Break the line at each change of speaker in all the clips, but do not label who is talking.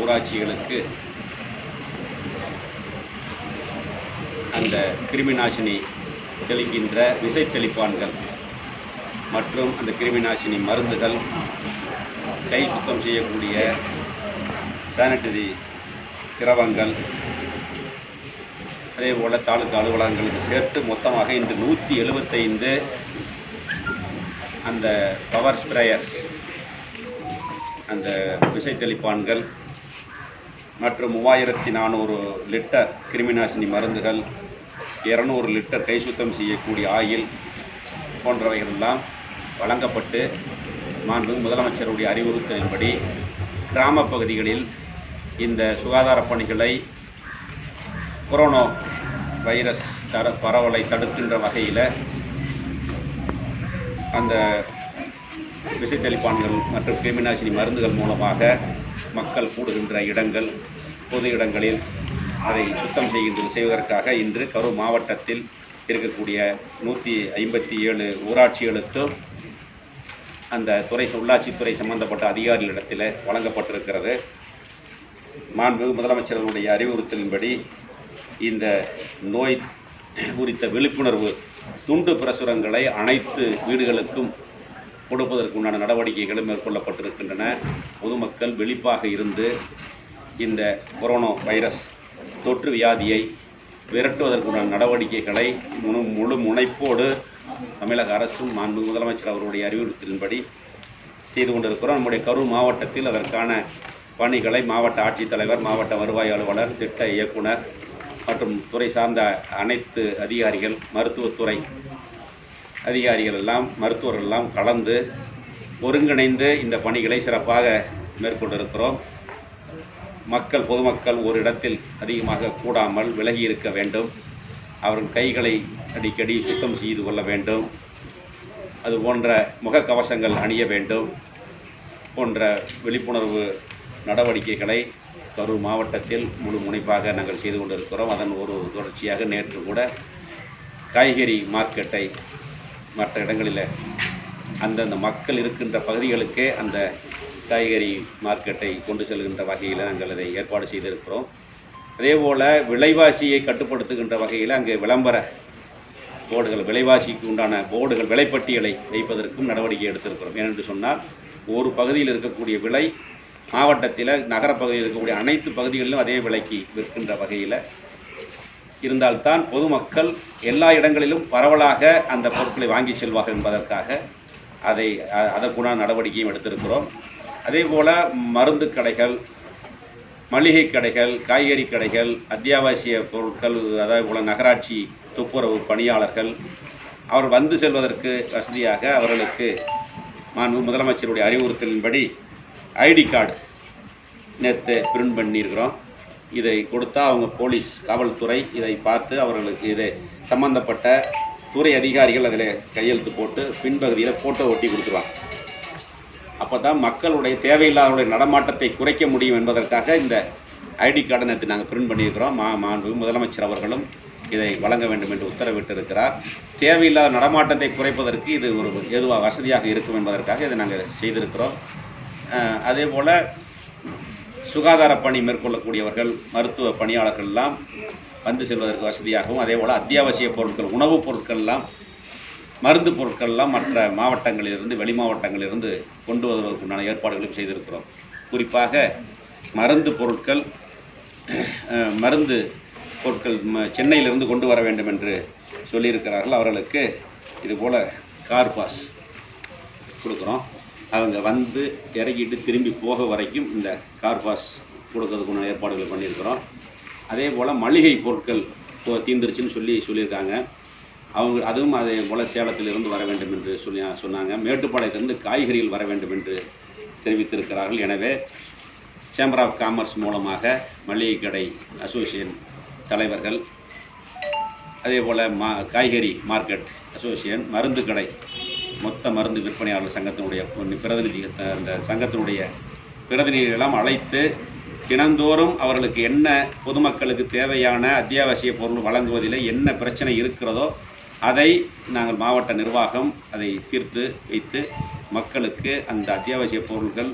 ஊராட்சிகளுக்கு அந்த கிருமிநாசினி தெளிக்கின்ற விசை தெளிப்பான்கள் மற்றும் அந்த கிருமிநாசினி மருந்துகள் கை சுத்தம் செய்யக்கூடிய சானிட்டரி திரவங்கள் அதே போல் தாலுக்கா அலுவலகங்களுக்கு சேர்த்து மொத்தமாக இன்று நூற்றி எழுபத்தைந்து அந்த பவர் ஸ்ப்ரேயர் அந்த விசை தெளிப்பான்கள் மற்றும் மூவாயிரத்தி நானூறு லிட்டர் கிருமிநாசினி மருந்துகள் இரநூறு லிட்டர் கை சுத்தம் செய்யக்கூடிய ஆயில் போன்றவைகளெல்லாம் வழங்கப்பட்டு மாண்பு முதலமைச்சருடைய அறிவுறுத்தலின்படி கிராம பகுதிகளில் இந்த சுகாதார பணிகளை கொரோனா வைரஸ் தர பரவலை தடுக்கின்ற வகையில் அந்த விசைத்தளிப்பான்கள் மற்றும் கிருமிநாசினி மருந்துகள் மூலமாக மக்கள் கூடுகின்ற இடங்கள் பொது இடங்களில் அதை சுத்தம் செய்கின்ற செய்வதற்காக இன்று கரூர் மாவட்டத்தில் இருக்கக்கூடிய நூற்றி ஐம்பத்தி ஏழு ஊராட்சிகளுக்கும் அந்த துறை உள்ளாட்சித்துறை சம்பந்தப்பட்ட அதிகாரிகளிடத்தில் வழங்கப்பட்டிருக்கிறது. மாண்பு முதலமைச்சர்களுடைய அறிவுறுத்தலின்படி இந்த நோய் குறித்த விழிப்புணர்வு துண்டு பிரசுரங்களை அனைத்து வீடுகளுக்கும் கொடுப்பதற்குண்டான நடவடிக்கைகளும் மேற்கொள்ளப்பட்டிருக்கின்றன. பொதுமக்கள் வெளிப்பாக இருந்து இந்த கொரோனா வைரஸ் தொற்று வியாதியை விரட்டுவதற்குண்டான நடவடிக்கைகளை முழு முழு முனைப்போடு தமிழக அரசும் மாண்பு முதலமைச்சர் அவருடைய அறிவுறுத்தலின்படி செய்து கொண்டிருக்கிறோம். நம்முடைய கரூர் மாவட்டத்தில் அதற்கான பணிகளை மாவட்ட ஆட்சித்தலைவர் மாவட்ட வருவாய் அலுவலர் திட்ட இயக்குனர் மற்றும் துறை சார்ந்த அனைத்து அதிகாரிகள் மருத்துவத்துறை அதிகாரிகள் எல்லாம் மருத்துவர்கள் எல்லாம் கலந்து ஒருங்கிணைந்து இந்த பணிகளை சிறப்பாக மேற்கொண்டிருக்கிறோம். மக்கள் பொதுமக்கள் ஒரு இடத்தில் அதிகமாக கூடாமல் விலகி இருக்க வேண்டும். அவர்கள் கைகளை அடிக்கடி சுத்தம் செய்து கொள்ள வேண்டும். அது போன்ற முகக்கவசங்கள் அணிய வேண்டும். போன்ற விழிப்புணர்வு நடவடிக்கைகளை கரூர் மாவட்டத்தில் முழு முனைப்பாக நாங்கள் செய்து கொண்டிருக்கிறோம். அதன் ஒரு தொடர்ச்சியாக நேற்று கூட காய்கறி மார்க்கெட்டை மற்ற இடங்களில் அந்தந்த மக்கள் இருக்கின்ற பகுதிகளுக்கே அந்த காய்கறி மார்க்கெட்டை கொண்டு செல்கின்ற வகையில் நாங்கள் அதை ஏற்பாடு செய்திருக்கிறோம். அதே போல் விலைவாசியை கட்டுப்படுத்துகின்ற வகையில் அங்கே விளம்பர போர்டுகள் விலைவாசிக்கு உண்டான போர்டுகள் விலைப்பட்டியலை வைப்பதற்கும் நடவடிக்கை எடுத்திருக்கிறோம். ஏனென்று சொன்னால் ஒரு பகுதியில் இருக்கக்கூடிய விலை மாவட்டத்தில் நகரப்பகுதியில் இருக்கக்கூடிய அனைத்து பகுதிகளிலும் அதே விலைக்கு விற்கின்ற வகையில் இருந்தால்தான் பொதுமக்கள் எல்லா இடங்களிலும் பரவலாக அந்த பொருட்களை வாங்கி செல்வார்கள் என்பதற்காக அதை அதற்குண்டான நடவடிக்கையும் எடுத்திருக்கிறோம். அதே போல் மருந்து கடைகள் மளிகை கடைகள் காய்கறி கடைகள் அத்தியாவசிய பொருட்கள் அதே போல் நகராட்சி துப்புரவு பணியாளர்கள் அவர் வந்து செல்வதற்கு வசதியாக அவர்களுக்கு மாண்பு முதலமைச்சருடைய அறிவுறுத்தலின்படி ஐடி கார்டு நேற்று பிரிண்ட் பண்ணியிருக்கிறோம். இதை கொடுத்தா அவங்க போலீஸ் காவல்துறை இதை பார்த்து அவர்களுக்கு இதை சம்பந்தப்பட்ட துறை அதிகாரிகள் அதில் கையெழுத்து போட்டு பின்பகுதியில் ஃபோட்டோ ஒட்டி கொடுத்துருவாங்க. அப்போ தான் மக்களுடைய தேவையில்லாதவருடைய நடமாட்டத்தை குறைக்க முடியும் என்பதற்காக இந்த ஐடி கார்டை நேற்று நாங்கள் பிரிண்ட் பண்ணியிருக்கிறோம். மா மாண்பு முதலமைச்சர் அவர்களும் இதை வழங்க வேண்டும் என்று உத்தரவிட்டிருக்கிறார். தேவையில்லாத நடமாட்டத்தை குறைப்பதற்கு இது ஒரு எதுவாக வசதியாக இருக்கும் என்பதற்காக இதை நாங்கள் செய்திருக்கிறோம். அதே போல் சுகாதார பணி மேற்கொள்ளக்கூடியவர்கள் மருத்துவ பணியாளர்கள்லாம் வந்து செல்வதற்கு வசதியாகவும் அதே போல் அத்தியாவசிய பொருட்கள் உணவுப் பொருட்கள்லாம் மருந்து பொருட்கள்லாம் மற்ற மாவட்டங்களிலிருந்து வெளி மாவட்டங்களிலிருந்து கொண்டு வருவதற்குண்டான ஏற்பாடுகளையும் செய்திருக்கிறோம். குறிப்பாக மருந்து பொருட்கள் மருந்து பொருட்கள் ம- சென்னையிலிருந்து கொண்டு வர வேண்டும் என்று சொல்லியிருக்கிறார்கள். அவர்களுக்கு இதுபோல் கார் பாஸ் கொடுக்குறோம். அவங்க வந்து இறக்கிட்டு திரும்பி போக வரைக்கும் இந்த கார் பாஸ் கொடுக்கறதுக்குன்னு ஏற்பாடுகளை பண்ணியிருக்கிறோம். அதே போல் மளிகை பொருட்கள் இப்போ தீந்துருச்சுன்னு சொல்லி சொல்லியிருக்காங்க. அவங்க அதுவும் அதே போல் சேலத்திலிருந்து வர வேண்டும் என்று சொல்லி சொன்னாங்க. மேட்டுப்பாளையத்திலிருந்து காய்கறிகள் வர வேண்டும் என்று தெரிவித்திருக்கிறார்கள். எனவே சேம்பர் ஆஃப் காமர்ஸ் மூலமாக மளிகை கடை அசோசியேஷன் தலைவர்கள் அதே போல் மா காய்கறி மார்க்கெட் அசோசியேஷன் மருந்து கடை மொத்த மருந்து விற்பனையாளர் சங்கத்தினுடைய பிரதிநிதிகள் பிரதிநிதி அந்த சங்கத்தினுடைய பிரதிநிதிகளெல்லாம் அழைத்து தினந்தோறும் அவர்களுக்கு என்ன பொதுமக்களுக்கு தேவையான அத்தியாவசிய பொருள் வழங்குவதில் என்ன பிரச்சனை இருக்கிறதோ அதை நாங்கள் மாவட்ட நிர்வாகம் அதை தீர்த்து வைத்து மக்களுக்கு அந்த அத்தியாவசிய பொருட்கள்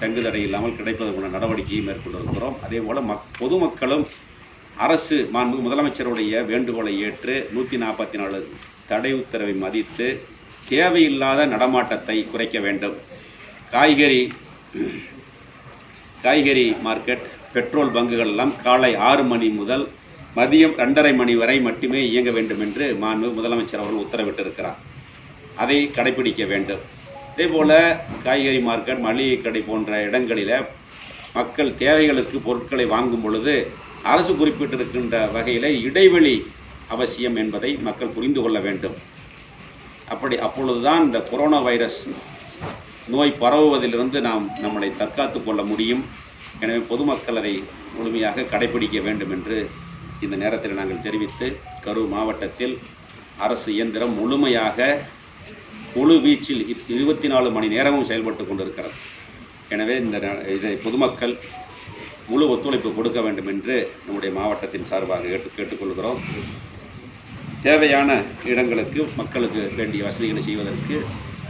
தங்குதடை இல்லாமல் கிடைப்பதற்கான நடவடிக்கையை மேற்கொண்டு வருகிறோம் அதே போல் மக் பொதுமக்களும் அரசு மாண்பு முதலமைச்சருடைய வேண்டுகோளை ஏற்று நூற்றி நாற்பத்தி நாலு தடை உத்தரவை மதித்து தேவையில்லாத நடமாட்டத்தை குறைக்க வேண்டும். காய்கறி காய்கறி மார்க்கெட் பெட்ரோல் பங்குகள் எல்லாம் காலை ஆறு மணி முதல் மதியம் ரெண்டரை மணி வரை மட்டுமே இயங்க வேண்டும் என்று மாண்பு முதலமைச்சர் அவர்கள் உத்தரவிட்டிருக்கிறார். அதை கடைபிடிக்க வேண்டும். அதே போல் காய்கறி மார்க்கெட் மளிகை கடை போன்ற இடங்களில் மக்கள் தேவைகளுக்கு பொருட்களை வாங்கும் பொழுது அரசு குறிப்பிட்டிருக்கின்ற வகையில் இடைவெளி அவசியம் என்பதை மக்கள் புரிந்து கொள்ள வேண்டும். அப்படி அப்பொழுதுதான் இந்த கொரோனா வைரஸ் நோய் பரவுவதிலிருந்து நாம் நம்மளை தற்காத்து கொள்ள முடியும். எனவே பொதுமக்கள் அதை முழுமையாக கடைபிடிக்க வேண்டும் என்று இந்த நேரத்தில் நாங்கள் தெரிவித்து கரூர் மாவட்டத்தில் அரசு இயந்திரம் முழுமையாக முழு வீச்சில் இப்- இருபத்தி நாலு மணி நேரமும் செயல்பட்டு கொண்டிருக்கிறது. எனவே இந்த இதை பொதுமக்கள் முழு ஒத்துழைப்பு கொடுக்க வேண்டும் என்று நம்முடைய மாவட்டத்தின் சார்பாக கேட்டு கேட்டுக்கொள்கிறோம். தேவையான இடங்களுக்கு மக்களுக்கு வேண்டிய வசதிகளை செய்வதற்கு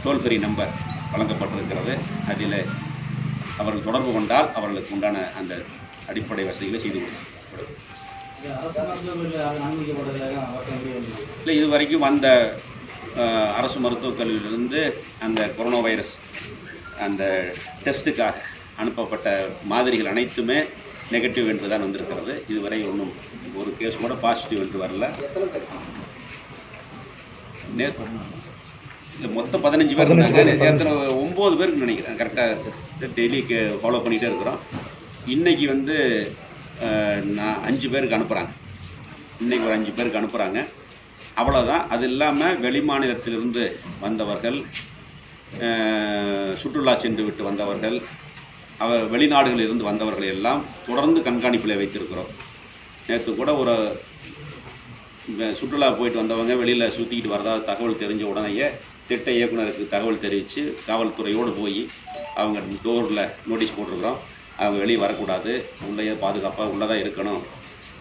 டோல் ஃப்ரீ நம்பர் வழங்கப்பட்டிருக்கிறது. அதில் அவர்கள் தொடர்பு கொண்டால் அவர்களுக்கு உண்டான அந்த அடிப்படை வசதிகளை செய்து கொடுக்கும் இல்லை இது வரைக்கும் வந்த அரசு மருத்துவக் கல்லூரியிலிருந்து அந்த கொரோனா வைரஸ் அந்த டெஸ்ட்டுக்காக அனுப்பப்பட்ட மாதிரிகள் அனைத்துமே நெகட்டிவ் என்று தான் வந்திருக்கிறது. இதுவரை ஒன்றும் ஒரு கேஸ் கூட பாசிட்டிவ் என்று வரல. நேற்று இல்லை மொத்தம் பதினஞ்சு பேர் இருந்தாங்க நேற்று ஒம்பது பேருக்கு நினைக்கிறேன். கரெக்டாக டெய்லி ஃபாலோ பண்ணிகிட்டே இருக்கிறோம். இன்னைக்கு வந்து நான் அஞ்சு பேருக்கு அனுப்புகிறாங்க இன்னைக்கு ஒரு அஞ்சு பேருக்கு அனுப்புகிறாங்க அவ்வளோதான் அது இல்லாமல் வெளிமாநிலத்திலிருந்து வந்தவர்கள் சுற்றுலா சென்று விட்டு வந்தவர்கள் அவர் வெளிநாடுகளில் இருந்து வந்தவர்கள் எல்லாம் தொடர்ந்து கண்காணிப்பில் வைத்திருக்கிறோம். நேற்று கூட ஒரு சுற்றுலா போயிட்டு வந்தவங்க வெளியில் சுற்றிக்கிட்டு வரதா தகவல் தெரிஞ்ச உடனேயே திட்ட இயக்குனருக்கு தகவல் தெரிவித்து காவல்துறையோடு போய் அவங்க டோரில் நோட்டீஸ் போட்டிருக்கிறோம். அவங்க வெளியே வரக்கூடாது. உள்ளேயே பாதுகாப்பாக உள்ளே தான் இருக்கணும்.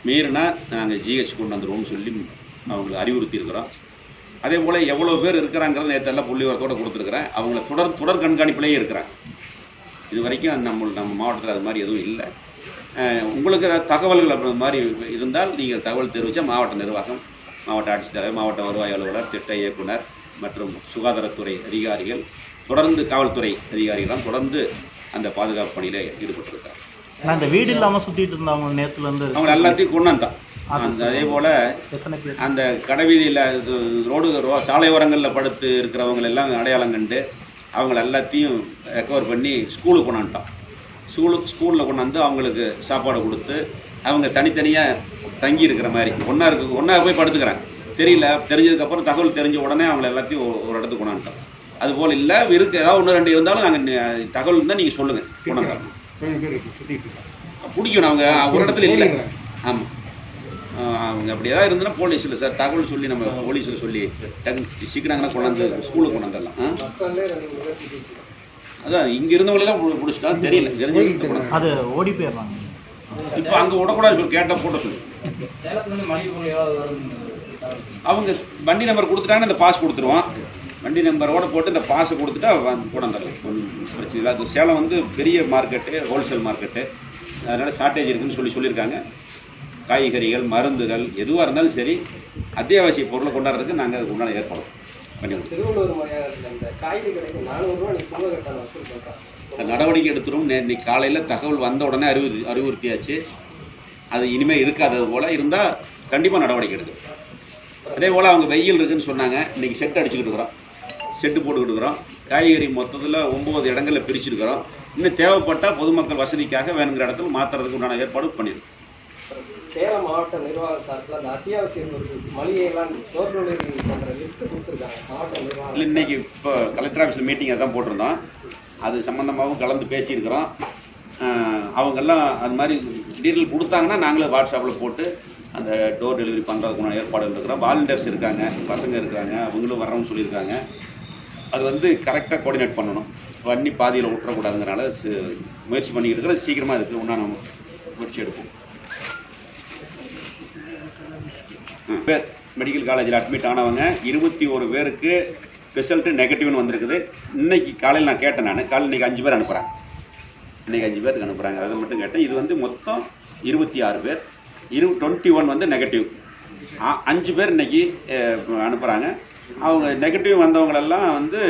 மீறினா நாங்கள் ஜிஹெச் கொண்டு வந்துடுவோம்னு சொல்லி அவங்களுக்கு அறிவுறுத்தியிருக்கிறோம். அதே போல் எவ்வளோ பேர் இருக்கிறாங்கிறத நேற்று எல்லாம் புள்ளி வரத்தோடு கொடுத்துருக்குறேன். அவங்கள தொடர் தொடர் கண்காணிப்பிலேயே இருக்கிறாங்க இது வரைக்கும் நம்ம நம்ம மாவட்டத்தில் அது மாதிரி எதுவும் இல்லை. உங்களுக்கு ஏதாவது தகவல்கள் அப்படி மாதிரி இருந்தால் நீங்கள் தகவல் தெரிவித்தா மாவட்ட நிர்வாகம் மாவட்ட ஆட்சித்தலைவர் மாவட்ட வருவாய் அலுவலர் திட்ட இயக்குனர் மற்றும் சுகாதாரத்துறை அதிகாரிகள் தொடர்ந்து காவல்துறை அதிகாரிகளாம் தொடர்ந்து அந்த பாதுகாப்பு பணியில் ஈடுபட்டிருக்காங்க.
நான் இந்த வீடு இல்லாமல் சுற்றிட்டு இருந்தவங்க நேத்துல இருந்து
அவங்க எல்லாத்தையும் கொண்டு வந்தான் அந்த அதே போல் அந்த கடைவீதியில் ரோடு ரோ சாலை ஓரங்களில் படுத்து இருக்கிறவங்க எல்லாம் அடையாளம் கண்டு அவங்கள எல்லாத்தையும் ரெக்கவர் பண்ணி ஸ்கூலுக்கு கொண்டாந்துட்டோம் ஸ்கூலுக்கு ஸ்கூலில் கொண்டாந்து அவங்களுக்கு சாப்பாடு கொடுத்து அவங்க தனித்தனியாக தங்கி இருக்கிற மாதிரி. ஒன்றா இருக்கு ஒன்றா போய் படுத்துக்கிறாங்க. தெரியல தெரிஞ்சதுக்கப்புறம் தகவல் தெரிஞ்ச உடனே அவங்கள எல்லாத்தையும் ஒரு- இடத்துக்கு கொண்டாந்துட்டோம் அதுபோல் இல்லை இருக்கு ஏதாவது ஒன்று ரெண்டு இருந்தாலும் நாங்கள் தகவல் இருந்தால் நீங்கள் சொல்லுங்கள் கொண்டாந்து பிடிக்கணும் அவங்க ஒரு இடத்துல இல்லை. ஆமாம் அவங்க அப்படி ஏதாவது இருந்ததுன்னா போலீஸில் சார். தகவல் சொல்லி நம்ம போலீஸில் சொல்லி டக்கு சீக்கிரங்கன்னா கொண்டாந்து ஸ்கூலுக்கு கொண்டாந்துடலாம் ஆ? அதான் இங்கே இருந்தவங்களெல்லாம் பிடிச்சிட்டா தெரியல. தெரிஞ்சு
அது ஓடி போயிடுறாங்க.
இப்போ அங்கே விடக்கூடாது சொல்லி கேட்டால் போட்ட சொல்லு. அவங்க வண்டி நம்பர் கொடுத்துட்டாங்கன்னா இந்த பாஸ் கொடுத்துருவோம் வண்டி நம்பரோட போட்டு இந்த பாஸை கொடுத்துட்டா கொண்டாந்துடலாம் ஒன்றும் பிரச்சனை இல்லை. அது சேலம் வந்து பெரிய மார்க்கெட்டு ஹோல்சேல் மார்க்கெட்டு அதனால் ஷார்ட்டேஜ் இருக்குன்னு சொல்லி சொல்லியிருக்காங்க. காய்கறிகள் மருந்துகள் எதுவாக இருந்தாலும் சரி அத்தியாவசிய பொருளை கொண்டாடுறதுக்கு நாங்கள் அதுக்கு உண்டான ஏற்பாடு பண்ணி நடவடிக்கை எடுத்துரும். இன்னைக்கு காலையில் தகவல் வந்த உடனே அறிவுறு அறிவுறுத்தியாச்சு. அது இனிமேல் இருக்காதது போல் இருந்தால் கண்டிப்பாக நடவடிக்கை எடுக்கும். அதே போல் அவங்க வெயில் இருக்குன்னு சொன்னாங்க. இன்றைக்கி செட் அடிச்சுக்கிட்டு இருக்கிறோம். செட்டு போட்டுக்கிட்டு இருக்கிறோம். காய்கறி மொத்தத்தில் ஒம்பது இடங்களில் பிரிச்சிருக்கிறோம். இன்னும் தேவைப்பட்டால் பொதுமக்கள் வசதிக்காக வேணுங்கிற இடத்துல மாற்றுறதுக்கு உண்டான ஏற்பாடு பண்ணியிருக்கோம்.
சேலம் மாவட்ட நிர்வாக சார்பில் அந்த அத்தியாவசிய மளிகையெல்லாம் டோர் டெலிவரி பண்ணுற லிஸ்ட்டு கொடுத்துருக்காங்க. மாவட்ட
இல்லை
நிர்வாகம்
இன்னைக்கு இப்போ கலெக்டர் ஆஃபீஸில் மீட்டிங் அதான் போட்டிருந்தோம். அது சம்மந்தமாகவும் கலந்து பேசியிருக்கிறோம். அவங்கெல்லாம் அது மாதிரி டீட்டெயில் கொடுத்தாங்கன்னா நாங்களே வாட்ஸ்அப்பில் போட்டு அந்த டோர் டெலிவரி பண்ணுறதுக்குள்ள ஏற்பாடு இருக்கிறோம் வாலண்டியர்ஸ் இருக்காங்க பசங்க இருக்காங்க அவங்களும் வரணும்னு சொல்லியிருக்காங்க. அது வந்து கரெக்டாக கோஆர்டினேட் பண்ணணும். வண்ணி பாதியில் விட்டுறக்கூடாதுங்கிறனால முயற்சி பண்ணிக்கிட்டு இருக்கிறோம். சீக்கிரமாக இதுக்கு நம்ம முயற்சி எடுப்போம் ம். பேர் மெடிக்கல் காலேஜில் அட்மிட் ஆனவங்க இருபத்தி ஒரு பேருக்கு ரிசல்ட்டு நெகட்டிவ்னு வந்திருக்குது. இன்னைக்கு காலையில் நான் கேட்டேன் நான். காலையில் இன்னைக்கு அஞ்சு பேர் அனுப்புகிறேன் இன்றைக்கி அஞ்சு பேருக்கு அனுப்புகிறாங்க அதை மட்டும் கேட்டேன். இது வந்து மொத்தம் இருபத்தி ஆறு பேர். இரு டுவெண்ட்டி ஒன் வந்து நெகட்டிவ் அஞ்சு பேர் இன்னைக்கு அனுப்புகிறாங்க அவங்க நெகட்டிவ் வந்தவங்களெல்லாம் வந்து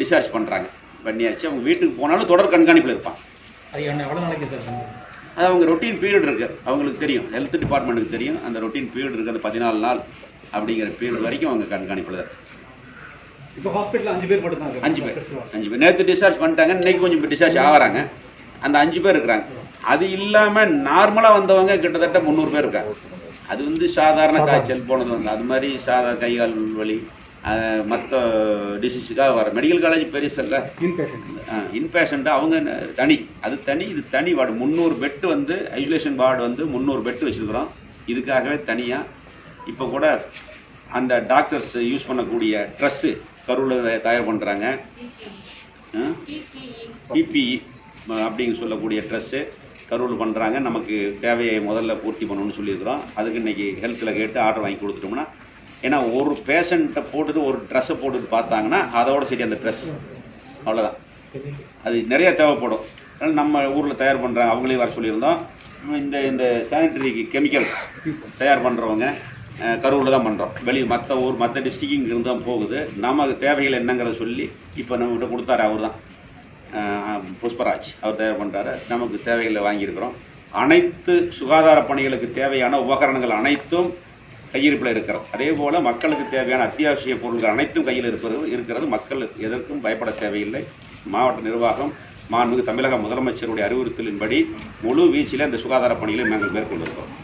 டிஸ்சார்ஜ் பண்ணுறாங்க பண்ணியாச்சு. அவங்க வீட்டுக்கு போனாலும் தொடர் கண்காணிப்பில் இருப்பான்
அது என்ன எவ்வளோ நாளைக்கு சார்
அது அவங்க ரொட்டீன் பீரியட் இருக்குது அவங்களுக்கு தெரியும். ஹெல்த் டிபார்ட்மெண்ட்டுக்கு தெரியும். அந்த ரொட்டீன் பீரியட் இருக்குது அந்த பதினாலு நாள் அப்படிங்கிற பீரியட் வரைக்கும் அவங்க கண்காணிப்பில் தான்.
இப்போ ஹாஸ்பிட்டலில் அஞ்சு பேர் மட்டும்
அஞ்சு பேர். அஞ்சு பேர். நேற்று டிஸ்சார்ஜ் பண்ணிட்டாங்க. இன்னைக்கு கொஞ்சம் டிஸ்சார்ஜ் ஆகிறாங்க. அந்த அஞ்சு பேர் இருக்கிறாங்க. அது இல்லாமல் நார்மலாக வந்தவங்க கிட்டத்தட்ட முந்நூறு பேர் இருக்காங்க. அது வந்து சாதாரண காய்ச்சல் போனது வந்து அது மாதிரி சாதா கை கால் வலி மற்ற டிசீஸுக்காக வர மெடிக்கல் காலேஜ் பெருசல்ல. இன்பேஷண்ட்டு அவங்க தனி. அது தனி இது தனி வார்டு. முந்நூறு பெட்டு வந்து ஐசோலேஷன் வார்டு வந்து முந்நூறு பெட்டு வச்சுருக்குறோம். இதுக்காகவே தனியாக இப்போ கூட அந்த டாக்டர்ஸ் யூஸ் பண்ணக்கூடிய ட்ரெஸ்ஸு கருவில் தயார் பண்ணுறாங்க பிபிஇ அப்படின்னு சொல்லக்கூடிய ட்ரெஸ்ஸு கருவில் பண்ணுறாங்க நமக்கு தேவையை முதல்ல பூர்த்தி பண்ணணும்னு சொல்லியிருக்கிறோம். அதுக்கு இன்றைக்கி ஹெல்த்தில் கேட்டு ஆர்டர் வாங்கி கொடுத்துட்டோம்னா ஏன்னா ஒரு பேஷண்ட்டை போட்டுட்டு ஒரு ட்ரெஸ்ஸை போட்டுட்டு பார்த்தாங்கன்னா அதோட சரி அந்த ட்ரெஸ் அவ்வளோதான் அது நிறைய தேவைப்படும். அதனால் நம்ம ஊரில் தயார் பண்ணுறாங்க அவங்களே வர சொல்லியிருந்தோம். இந்த இந்த சானிட்டரி கெமிக்கல்ஸ் தயார் பண்ணுறவங்க கரூரில் தான் பண்ணுறோம் வெளியே மற்ற ஊர் மற்ற டிஸ்ட்ரிக்ட் இருந்து தான் போகுது. நமக்கு தேவைகள் என்னங்கிறத சொல்லி இப்போ நம்மகிட்ட கொடுத்தாரு அவர் தான். புஷ்பராஜ். அவர் தயார் பண்ணுறாரு நமக்கு தேவைகளை வாங்கியிருக்கிறோம். அனைத்து சுகாதார பணிகளுக்கு தேவையான உபகரணங்கள் அனைத்தும் கையிருப்பில் இருக்கிறது அதே போல் மக்களுக்கு தேவையான அத்தியாவசிய பொருட்கள் அனைத்தும் கையில் இருப்பது இருக்கிறது. மக்கள் எதற்கும் பயப்பட தேவையில்லை. மாவட்ட நிர்வாகம் மாண்புமிகு தமிழக முதலமைச்சருடைய அறிவுறுத்தலின்படி முழு வீச்சில் அந்த சுகாதார பணிகளை நாங்கள் மேற்கொண்டிருக்கிறோம்.